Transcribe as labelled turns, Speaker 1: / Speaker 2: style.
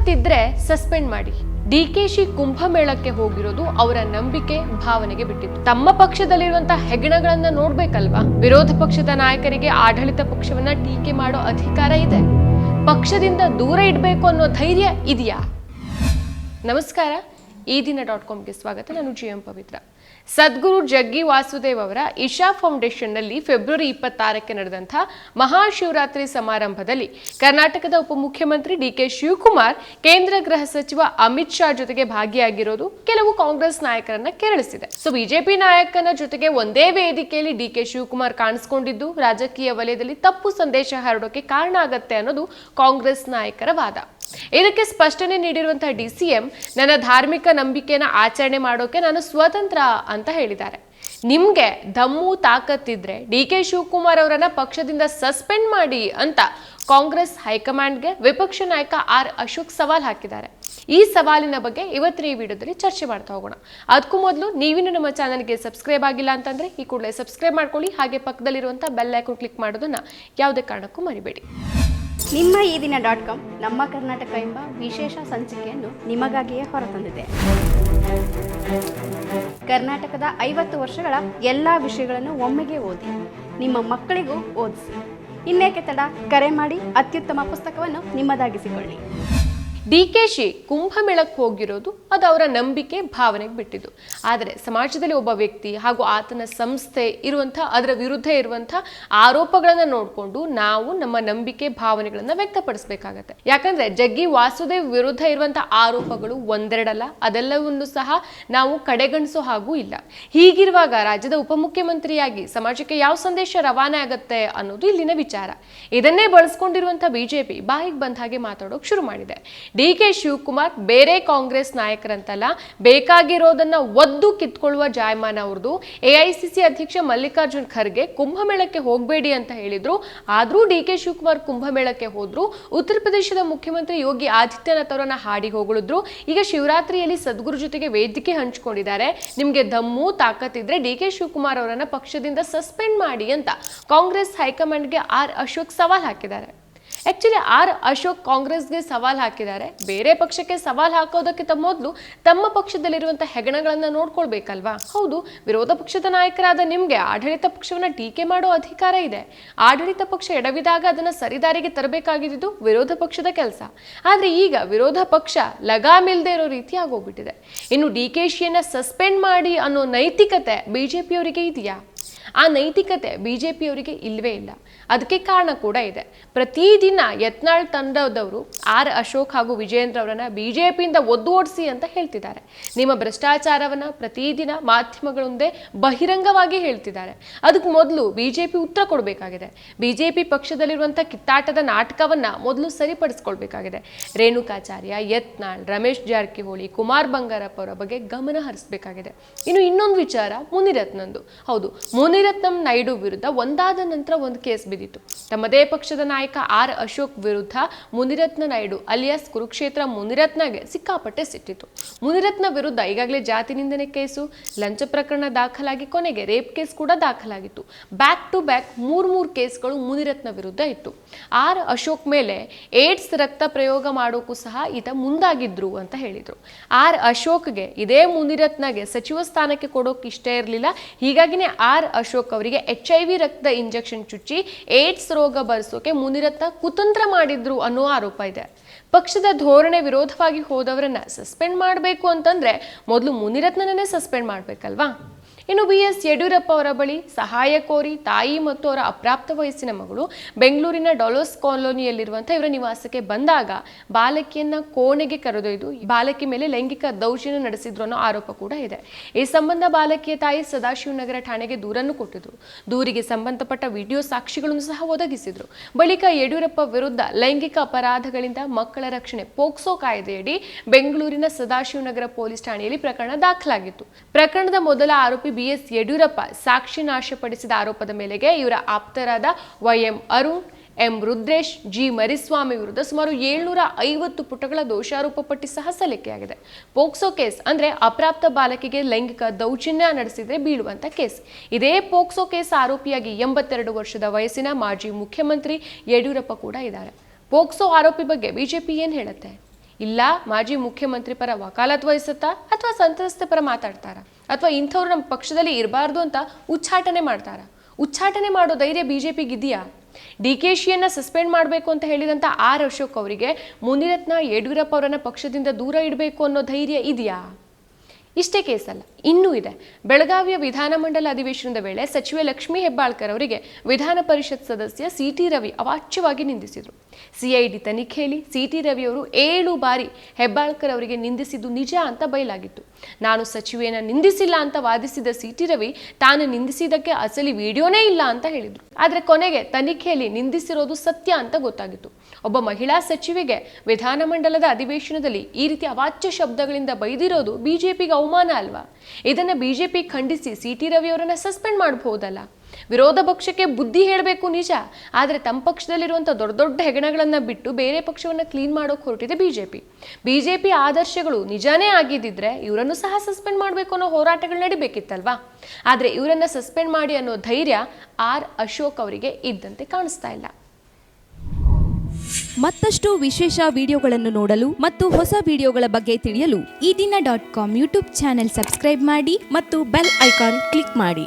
Speaker 1: ತಾಕತ್ತಿದ್ರೆ ಸಸ್ಪೆಂಡ್ ಮಾಡಿ. ಡಿಕೆಶಿ ಕುಂಭಮೇಳಕ್ಕೆ ಹೋಗಿರೋದು ಅವರ ನಂಬಿಕೆ ಭಾವನೆಗೆ ಬಿಟ್ಟಿತ್ತು. ತಮ್ಮ ಪಕ್ಷದಲ್ಲಿರುವಂತಹ ಹೆಗಣಗಳನ್ನ ನೋಡ್ಬೇಕಲ್ವಾ? ವಿರೋಧ ಪಕ್ಷದ ನಾಯಕರಿಗೆ ಆಡಳಿತ ಪಕ್ಷವನ್ನ ಟೀಕೆ ಮಾಡೋ ಅಧಿಕಾರ ಇದೆ. ಪಕ್ಷದಿಂದ ದೂರ ಇಡಬೇಕು ಅನ್ನೋ ಧೈರ್ಯ ಇದೆಯಾ? ನಮಸ್ಕಾರ. ಈ ದಿನ ಡಾಟ್ ಕಾಮ್ಗೆ ಸ್ವಾಗತ. ನಾನು ಜಿ ಎಂ ಪವಿತ್ರ. ಸದ್ಗುರು ಜಗ್ಗಿ ವಾಸುದೇವ್ ಅವರ ಇಶಾ ಫೌಂಡೇಶನ್ನಲ್ಲಿ ಫೆಬ್ರವರಿ ಇಪ್ಪತ್ತಾರಕ್ಕೆ ನಡೆದಂಥ ಮಹಾಶಿವರಾತ್ರಿ ಸಮಾರಂಭದಲ್ಲಿ ಕರ್ನಾಟಕದ ಉಪಮುಖ್ಯಮಂತ್ರಿ ಡಿ ಕೆ ಶಿವಕುಮಾರ್, ಕೇಂದ್ರ ಗೃಹ ಸಚಿವ ಅಮಿತ್ ಶಾ ಜೊತೆಗೆ ಭಾಗಿಯಾಗಿರೋದು ಕೆಲವು ಕಾಂಗ್ರೆಸ್ ನಾಯಕರನ್ನ ಕೆರಳಿಸಿದೆ. ಸೊ, ಬಿಜೆಪಿ ನಾಯಕನ ಜೊತೆಗೆ ಒಂದೇ ವೇದಿಕೆಯಲ್ಲಿ ಡಿ ಕೆ ಶಿವಕುಮಾರ್ ಕಾಣಿಸ್ಕೊಂಡಿದ್ದು ರಾಜಕೀಯ ವಲಯದಲ್ಲಿ ತಪ್ಪು ಸಂದೇಶ ಹರಡೋಕೆ ಕಾರಣ ಆಗತ್ತೆ ಅನ್ನೋದು ಕಾಂಗ್ರೆಸ್ ನಾಯಕರ ವಾದ. ಇದಕ್ಕೆ ಸ್ಪಷ್ಟನೆ ನೀಡಿರುವಂತಹ ಡಿಸಿಎಂ ನನ್ನ ಧಾರ್ಮಿಕ ನಂಬಿಕೆನ ಆಚರಣೆ ಮಾಡೋಕೆ ನಾನು ಸ್ವತಂತ್ರ ಅಂತ ಹೇಳಿದ್ದಾರೆ. ನಿಮ್ಗೆ ದಮ್ಮು ತಾಕತ್ತಿದ್ರೆ ಡಿ ಕೆ ಶಿವಕುಮಾರ್ ಅವರನ್ನ ಪಕ್ಷದಿಂದ ಸಸ್ಪೆಂಡ್ ಮಾಡಿ ಅಂತ ಕಾಂಗ್ರೆಸ್ ಹೈಕಮಾಂಡ್ಗೆ ವಿಪಕ್ಷ ನಾಯಕ ಆರ್ ಅಶೋಕ್ ಸವಾಲ್ ಹಾಕಿದ್ದಾರೆ. ಈ ಸವಾಲಿನ ಬಗ್ಗೆ ಇವತ್ತಿನ ಈ ವಿಡಿಯೋದಲ್ಲಿ ಚರ್ಚೆ ಮಾಡ್ತಾ ಹೋಗೋಣ. ಅದಕ್ಕೂ ಮೊದಲು ನೀವಿನ್ನು ನಮ್ಮ ಚಾನಲ್ಗೆ ಸಬ್ಸ್ಕ್ರೈಬ್ ಆಗಿಲ್ಲ ಅಂತಂದ್ರೆ ಈ ಕೂಡಲೇ ಸಬ್ಸ್ಕ್ರೈಬ್ ಮಾಡ್ಕೊಳ್ಳಿ. ಹಾಗೆ ಪಕ್ಕದಲ್ಲಿರುವಂಥ ಬೆಲ್ ಐಕಾನ್ ಕ್ಲಿಕ್ ಮಾಡೋದನ್ನ ಯಾವುದೇ ಕಾರಣಕ್ಕೂ ಮರಿಬೇಡಿ.
Speaker 2: ನಿಮ್ಮ ಈ ದಿನ ಡಾಟ್ ಕಾಮ್, ನಮ್ಮ ಕರ್ನಾಟಕ ಎಂಬ ವಿಶೇಷ ಸಂಚಿಕೆಯನ್ನು ನಿಮಗಾಗಿಯೇ ಹೊರತಂದಿದೆ. ಕರ್ನಾಟಕದ ಐವತ್ತು ವರ್ಷಗಳ ಎಲ್ಲ ವಿಷಯಗಳನ್ನು ಒಮ್ಮೆಗೆ ಓದಿ, ನಿಮ್ಮ ಮಕ್ಕಳಿಗೂ ಓದಿಸಿ. ಇನ್ನೇಕೆ ತಡ? ಕರೆ ಮಾಡಿ, ಅತ್ಯುತ್ತಮ ಪುಸ್ತಕವನ್ನು ನಿಮ್ಮದಾಗಿಸಿಕೊಳ್ಳಿ.
Speaker 1: ಡಿಕೆಶಿ ಕುಂಭಮೇಳಕ್ಕೆ ಹೋಗಿರೋದು ಅದು ಅವರ ನಂಬಿಕೆ ಭಾವನೆಗೆ ಬಿಟ್ಟಿದ್ದು. ಆದರೆ ಸಮಾಜದಲ್ಲಿ ಒಬ್ಬ ವ್ಯಕ್ತಿ ಹಾಗೂ ಆತನ ಸಂಸ್ಥೆ ಇರುವಂಥ, ಅದರ ವಿರುದ್ಧ ಇರುವಂಥ ಆರೋಪಗಳನ್ನು ನೋಡಿಕೊಂಡು ನಾವು ನಮ್ಮ ನಂಬಿಕೆ ಭಾವನೆಗಳನ್ನು ವ್ಯಕ್ತಪಡಿಸಬೇಕಾಗತ್ತೆ. ಯಾಕಂದ್ರೆ ಜಗ್ಗಿ ವಾಸುದೇವ್ ವಿರುದ್ಧ ಇರುವಂಥ ಆರೋಪಗಳು ಒಂದೆರಡಲ್ಲ, ಅದೆಲ್ಲವನ್ನು ಸಹ ನಾವು ಕಡೆಗಣಿಸೋ ಹಾಗೂ ಇಲ್ಲ. ಹೀಗಿರುವಾಗ ರಾಜ್ಯದ ಉಪಮುಖ್ಯಮಂತ್ರಿಯಾಗಿ ಸಮಾಜಕ್ಕೆ ಯಾವ ಸಂದೇಶ ರವಾನೆ ಆಗುತ್ತೆ ಅನ್ನೋದು ಇಲ್ಲಿನ ವಿಚಾರ. ಇದನ್ನೇ ಬಳಸ್ಕೊಂಡಿರುವಂಥ ಬಿಜೆಪಿ ಬಾಯಿಗೆ ಬಂದ ಹಾಗೆ ಮಾತಾಡೋಕೆ ಶುರು ಮಾಡಿದೆ. ಡಿ ಕೆ ಶಿವಕುಮಾರ್ ಬೇರೆ ಕಾಂಗ್ರೆಸ್ ನಾಯಕರಂತಲ್ಲ, ಬೇಕಾಗಿರೋದನ್ನ ಒದ್ದು ಕಿತ್ಕೊಳ್ಳುವ ಜಾಯಮಾನ ಅವ್ರದ್ದು ಎಐಸಿಸಿ ಅಧ್ಯಕ್ಷ ಮಲ್ಲಿಕಾರ್ಜುನ್ ಖರ್ಗೆ ಕುಂಭಮೇಳಕ್ಕೆ ಹೋಗಬೇಡಿ ಅಂತ ಹೇಳಿದ್ರು. ಆದರೂ ಡಿ ಕೆ ಶಿವಕುಮಾರ್ ಕುಂಭಮೇಳಕ್ಕೆ ಹೋದ್ರು. ಉತ್ತರ ಪ್ರದೇಶದ ಮುಖ್ಯಮಂತ್ರಿ ಯೋಗಿ ಆದಿತ್ಯನಾಥ್ ಅವರನ್ನ ಹಾಡಿ ಹೋಗಳಿದ್ರು. ಈಗ ಶಿವರಾತ್ರಿಯಲ್ಲಿ ಸದ್ಗುರು ಜೊತೆಗೆ ವೇದಿಕೆ ಹಂಚಿಕೊಂಡಿದ್ದಾರೆ. ನಿಮಗೆ ದಮ್ಮು ತಾಕತ್ತಿದ್ರೆ ಡಿ ಕೆ ಶಿವಕುಮಾರ್ ಅವರನ್ನ ಪಕ್ಷದಿಂದ ಸಸ್ಪೆಂಡ್ ಮಾಡಿ ಅಂತ ಕಾಂಗ್ರೆಸ್ ಹೈಕಮಾಂಡ್ಗೆ ಆರ್ ಅಶೋಕ್ ಸವಾಲ್ ಹಾಕಿದ್ದಾರೆ. ಆಕ್ಚುಲಿ ಆರ್ ಅಶೋಕ್ ಕಾಂಗ್ರೆಸ್ಗೆ ಸವಾಲ್ ಹಾಕಿದ್ದಾರೆ. ಬೇರೆ ಪಕ್ಷಕ್ಕೆ ಸವಾಲ್ ಹಾಕೋದಕ್ಕಿಂತ ಮೊದಲು ತಮ್ಮ ಪಕ್ಷದಲ್ಲಿರುವಂತಹ ಹೆಗಣಗಳನ್ನ ನೋಡ್ಕೊಳ್ಬೇಕಲ್ವಾ? ಹೌದು, ವಿರೋಧ ಪಕ್ಷದ ನಾಯಕರಾದ ನಿಮ್ಗೆ ಆಡಳಿತ ಪಕ್ಷವನ್ನ ಟೀಕೆ ಮಾಡೋ ಅಧಿಕಾರ ಇದೆ. ಆಡಳಿತ ಪಕ್ಷ ಎಡವಿದಾಗ ಅದನ್ನ ಸರಿದಾರಿಗೆ ತರಬೇಕಾಗಿದ್ದು ವಿರೋಧ ಪಕ್ಷದ ಕೆಲಸ. ಆದ್ರೆ ಈಗ ವಿರೋಧ ಪಕ್ಷ ಲಗಾಮಿಲ್ದೇ ಇರೋ ರೀತಿ ಆಗೋಗ್ಬಿಟ್ಟಿದೆ. ಇನ್ನು ಡಿ ಕೆ ಶಿಯನ್ನ ಸಸ್ಪೆಂಡ್ ಮಾಡಿ ಅನ್ನೋ ನೈತಿಕತೆ ಬಿಜೆಪಿಯವರಿಗೆ ಇದೆಯಾ? ಆ ನೈತಿಕತೆ ಬಿಜೆಪಿಯವರಿಗೆ ಇಲ್ಲವೇ ಇಲ್ಲ. ಅದಕ್ಕೆ ಕಾರಣ ಕೂಡ ಇದೆ. ಪ್ರತಿದಿನ ಯತ್ನಾಳ್ ತಂಡದವರು ಆರ್ ಅಶೋಕ್ ಹಾಗೂ ವಿಜಯೇಂದ್ರ ಅವರನ್ನ ಬಿಜೆಪಿಯಿಂದ ಒದ್ದು ಓಡಿಸಿ ಅಂತ ಹೇಳ್ತಿದ್ದಾರೆ. ನಿಮ್ಮ ಭ್ರಷ್ಟಾಚಾರವನ್ನ ಪ್ರತಿದಿನ ಮಾಧ್ಯಮಗಳ ಮುಂದೆ ಬಹಿರಂಗವಾಗಿ ಹೇಳ್ತಿದ್ದಾರೆ. ಅದಕ್ಕೆ ಮೊದಲು ಬಿಜೆಪಿ ಉತ್ತರ ಕೊಡಬೇಕಾಗಿದೆ. ಬಿಜೆಪಿ ಪಕ್ಷದಲ್ಲಿರುವಂಥ ಕಿತ್ತಾಟದ ನಾಟಕವನ್ನ ಮೊದಲು ಸರಿಪಡಿಸ್ಕೊಳ್ಬೇಕಾಗಿದೆ. ರೇಣುಕಾಚಾರ್ಯ, ಯತ್ನಾಳ್, ರಮೇಶ್ ಜಾರಕಿಹೊಳಿ, ಕುಮಾರ್ ಬಂಗಾರಪ್ಪ ಅವರ ಬಗ್ಗೆ ಗಮನ ಹರಿಸಬೇಕಾಗಿದೆ. ಇನ್ನು ಇನ್ನೊಂದು ವಿಚಾರ ಮುನಿರತ್ನಂದು. ಹೌದು ಮುನಿರತ್ನಂ ನಾಯ್ಡು ವಿರುದ್ಧ ಒಂದಾದ ನಂತರ ಒಂದು ಕೇಸ್ ಬಿದ್ದಿತ್ತು. ತಮ್ಮದೇ ಪಕ್ಷದ ನಾಯಕ ಆರ್ ಅಶೋಕ್ ವಿರುದ್ಧ ಮುನಿರತ್ನ ನಾಯ್ಡು ಅಲಿಯಾಸ್ ಕುರುಕ್ಷೇತ್ರ ಮುನಿರತ್ನಗೆ ಸಿಕ್ಕಾಪಟ್ಟೆ ಸಿಟ್ಟಿತ್ತು. ಮುನಿರತ್ನ ವಿರುದ್ಧ ಈಗಾಗಲೇ ಜಾತಿ ನಿಂದನೆ ಕೇಸು, ಲಂಚ ಪ್ರಕರಣ ದಾಖಲಾಗಿ, ಕೊನೆಗೆ ರೇಪ್ ಕೇಸ್ ಕೂಡ ದಾಖಲಾಗಿತ್ತು. ಬ್ಯಾಕ್ ಟು ಬ್ಯಾಕ್ ಮೂರ್ ಮೂರು ಕೇಸ್ಗಳು ಮುನಿರತ್ನ ವಿರುದ್ಧ ಇತ್ತು. ಆರ್ ಅಶೋಕ್ ಮೇಲೆ ಏಡ್ಸ್ ರಕ್ತ ಪ್ರಯೋಗ ಮಾಡೋಕ್ಕೂ ಸಹ ಈತ ಮುಂದಾಗಿದ್ರು ಅಂತ ಹೇಳಿದ್ರು. ಆರ್ ಅಶೋಕ್ಗೆ ಇದೇ ಮುನಿರತ್ನಗೆ ಸಚಿವ ಸ್ಥಾನಕ್ಕೆ ಕೊಡೋಕೆ ಇಷ್ಟ ಇರಲಿಲ್ಲ. ಹೀಗಾಗಿನೇ ಆರ್ ಅಶೋಕ್ ಅವರಿಗೆ ಎಚ್ ಐ ವಿ ರಕ್ತ ಇಂಜೆಕ್ಷನ್ ಚುಚ್ಚಿ ಏಡ್ಸ್ ರೋಗ ಬರೆಸೋಕೆ ಮುನಿರತ್ನ ಕುತಂತ್ರ ಮಾಡಿದ್ರು ಅನ್ನೋ ಆರೋಪ ಇದೆ. ಪಕ್ಷದ ಧೋರಣೆ ವಿರೋಧವಾಗಿ ಹೋದವರನ್ನ ಸಸ್ಪೆಂಡ್ ಮಾಡಬೇಕು ಅಂತಂದ್ರೆ ಮೊದಲು ಮುನಿರತ್ನನೇ ಸಸ್ಪೆಂಡ್ ಮಾಡ್ಬೇಕಲ್ವಾ? ಇನ್ನು ಬಿ ಎಸ್ ಯಡಿಯೂರಪ್ಪ ಅವರ ಬಳಿ ಸಹಾಯ ಕೋರಿ ತಾಯಿ ಮತ್ತು ಅವರ ಅಪ್ರಾಪ್ತ ವಯಸ್ಸಿನ ಮಗಳು ಬೆಂಗಳೂರಿನ ಡೊಲೋಸ್ ಕಾಲೋನಿಯಲ್ಲಿರುವಂತಹ ಇವರ ನಿವಾಸಕ್ಕೆ ಬಂದಾಗ ಬಾಲಕಿಯನ್ನ ಕೋಣೆಗೆ ಕರೆದೊಯ್ದು ಬಾಲಕಿ ಮೇಲೆ ಲೈಂಗಿಕ ದೌರ್ಜನ್ಯ ನಡೆಸಿದ್ರು ಅನ್ನೋ ಆರೋಪ ಕೂಡ ಇದೆ. ಈ ಸಂಬಂಧ ಬಾಲಕಿಯ ತಾಯಿ ಸದಾಶಿವನಗರ ಠಾಣೆಗೆ ದೂರನ್ನು ಕೊಟ್ಟಿದ್ರು. ದೂರಿಗೆ ಸಂಬಂಧಪಟ್ಟ ವಿಡಿಯೋ ಸಾಕ್ಷಿಗಳನ್ನು ಸಹ ಒದಗಿಸಿದ್ರು. ಬಳಿಕ ಯಡಿಯೂರಪ್ಪ ವಿರುದ್ಧ ಲೈಂಗಿಕ ಅಪರಾಧಗಳಿಂದ ಮಕ್ಕಳ ರಕ್ಷಣೆ ಪೋಕ್ಸೋ ಕಾಯ್ದೆಯಡಿ ಬೆಂಗಳೂರಿನ ಸದಾಶಿವನಗರ ಪೊಲೀಸ್ ಠಾಣೆಯಲ್ಲಿ ಪ್ರಕರಣ ದಾಖಲಾಗಿತ್ತು. ಪ್ರಕರಣದ ಮೊದಲ ಆರೋಪಿ ಬಿ ಎಸ್ ಯಡಿಯೂರಪ್ಪ ಸಾಕ್ಷಿ ನಾಶಪಡಿಸಿದ ಆರೋಪದ ಮೇಲೆಗೆ ಇವರ ಆಪ್ತರಾದ Y M Arun, M Rudresh, G Mariswamy ವಿರುದ್ಧ ಸುಮಾರು ಏಳ್ನೂರ ಐವತ್ತು ಪುಟಗಳ ದೋಷಾರೋಪ ಪಟ್ಟಿ ಸಹ ಸಲ್ಲಿಕೆಯಾಗಿದೆ. ಪೋಕ್ಸೋ ಕೇಸ್ ಅಂದ್ರೆ ಅಪ್ರಾಪ್ತ ಬಾಲಕಿಗೆ ಲೈಂಗಿಕ ದೌರ್ಜನ್ಯ ನಡೆಸಿದ್ರೆ ಬೀಳುವಂತ ಕೇಸ್. ಇದೇ ಪೋಕ್ಸೋ ಕೇಸ್ ಆರೋಪಿಯಾಗಿ ಎಂಬತ್ತೆರಡು ವರ್ಷದ ವಯಸ್ಸಿನ ಮಾಜಿ ಮುಖ್ಯಮಂತ್ರಿ ಯಡಿಯೂರಪ್ಪ ಕೂಡ ಇದ್ದಾರೆ. ಪೋಕ್ಸೋ ಆರೋಪಿ ಬಗ್ಗೆ ಬಿಜೆಪಿ ಏನ್ ಹೇಳುತ್ತೆ? ಇಲ್ಲ, ಮಾಜಿ ಮುಖ್ಯಮಂತ್ರಿ ಪರ ವಕಾಲತ್ ವಹಿಸುತ್ತಾ ಅಥವಾ ಸಂತ್ರಸ್ತೆ ಪರ ಮಾತಾಡ್ತಾರ? ಅಥವಾ ಇಂಥವ್ರು ನಮ್ಮ ಪಕ್ಷದಲ್ಲಿ ಇರಬಾರ್ದು ಅಂತ ಉಚ್ಚಾಟನೆ ಮಾಡ್ತಾರ? ಉಚ್ಚಾಟನೆ ಮಾಡೋ ಧೈರ್ಯ ಬಿ ಜೆ ಪಿಗಿದೆಯಾ ಡಿ ಕೆ ಶಿಯನ್ನ ಸಸ್ಪೆಂಡ್ ಮಾಡಬೇಕು ಅಂತ ಹೇಳಿದಂಥ ಆರ್. ಅಶೋಕ್ ಅವರಿಗೆ ಮುನಿರತ್ನ ಯಡಿಯೂರಪ್ಪ ಅವರನ್ನ ಪಕ್ಷದಿಂದ ದೂರ ಇಡಬೇಕು ಅನ್ನೋ ಧೈರ್ಯ ಇದೆಯಾ? ಇಷ್ಟೇ ಕೇಸಲ್ಲ, ಇನ್ನೂ ಇದೆ. ಬೆಳಗಾವಿಯ ವಿಧಾನಮಂಡಲ ಅಧಿವೇಶನದ ವೇಳೆ ಸಚಿವೆ ಲಕ್ಷ್ಮೀ ಹೆಬ್ಬಾಳ್ಕರ್ ಅವರಿಗೆ ವಿಧಾನ ಪರಿಷತ್ ಸದಸ್ಯ ಸಿ ಟಿ ರವಿ ಅವಾಚ್ಯವಾಗಿ ನಿಂದಿಸಿದರು. ಸಿಐಡಿ ತನಿಖೆಯಲ್ಲಿ ಸಿ ಟಿ ರವಿ ಅವರು ಏಳು ಬಾರಿ ಹೆಬ್ಬಾಳ್ಕರ್ ಅವರಿಗೆ ನಿಂದಿಸಿದ್ದು ನಿಜ ಅಂತ ಬಯಲಾಗಿತ್ತು. ನಾನು ಸಚಿವೆಯನ್ನ ನಿಂದಿಸಿಲ್ಲ ಅಂತ ವಾದಿಸಿದ ಸಿ ಟಿ ರವಿ ತಾನು ನಿಂದಿಸಿದ್ದಕ್ಕೆ ಅಸಲಿ ವಿಡಿಯೋನೇ ಇಲ್ಲ ಅಂತ ಹೇಳಿದ್ರು. ಆದ್ರೆ ಕೊನೆಗೆ ತನಿಖೆಯಲ್ಲಿ ನಿಂದಿಸಿರೋದು ಸತ್ಯ ಅಂತ ಗೊತ್ತಾಗಿತ್ತು. ಒಬ್ಬ ಮಹಿಳಾ ಸಚಿವೆಗೆ ವಿಧಾನಮಂಡಲದ ಅಧಿವೇಶನದಲ್ಲಿ ಈ ರೀತಿ ಅವಾಚ್ಯ ಶಬ್ದಗಳಿಂದ ಬೈದಿರೋದು ಬಿಜೆಪಿಗೆ ಅವಮಾನ ಅಲ್ವಾ? ಇದನ್ನ ಬಿಜೆಪಿ ಖಂಡಿಸಿ ಸಿ ಟಿ ರವಿ ಅವರನ್ನ ಸಸ್ಪೆಂಡ್ ಮಾಡಬಹುದಲ್ಲ? ವಿರೋಧ ಪಕ್ಷಕ್ಕೆ ಬುದ್ಧಿ ಹೇಳಬೇಕು ನಿಜ. ಆದರೆ ತಮ್ಮ ಪಕ್ಷದಲ್ಲಿರುವಂಥ ದೊಡ್ಡ ದೊಡ್ಡ ಹೆಗಣಗಳನ್ನು ಬಿಟ್ಟು ಬೇರೆ ಪಕ್ಷವನ್ನು ಕ್ಲೀನ್ ಮಾಡೋಕೆ ಹೊರಟಿದೆ ಬಿಜೆಪಿ. ಬಿಜೆಪಿ ಆದರ್ಶಗಳು ನಿಜಾನೇ ಆಗಿದ್ದಿದ್ರೆ ಇವರನ್ನು ಸಹ ಸಸ್ಪೆಂಡ್ ಮಾಡಬೇಕು ಅನ್ನೋ ಹೋರಾಟಗಳು ನಡಿಬೇಕಿತ್ತಲ್ವಾ? ಆದರೆ ಇವರನ್ನು ಸಸ್ಪೆಂಡ್ ಮಾಡಿ ಅನ್ನೋ ಧೈರ್ಯ ಆರ್ ಅಶೋಕ್ ಅವರಿಗೆ ಇದ್ದಂತೆ ಕಾಣಿಸ್ತಾ ಇಲ್ಲ.
Speaker 3: ಮತ್ತಷ್ಟು ವಿಶೇಷ ವಿಡಿಯೋಗಳನ್ನು ನೋಡಲು ಮತ್ತು ಹೊಸ ವಿಡಿಯೋಗಳ ಬಗ್ಗೆ ತಿಳಿಯಲು
Speaker 4: Ee Dina dot com YouTube channel subscribe ಮಾಡಿ
Speaker 3: ಮತ್ತು ಬೆಲ್ ಐಕಾನ್ ಕ್ಲಿಕ್ ಮಾಡಿ.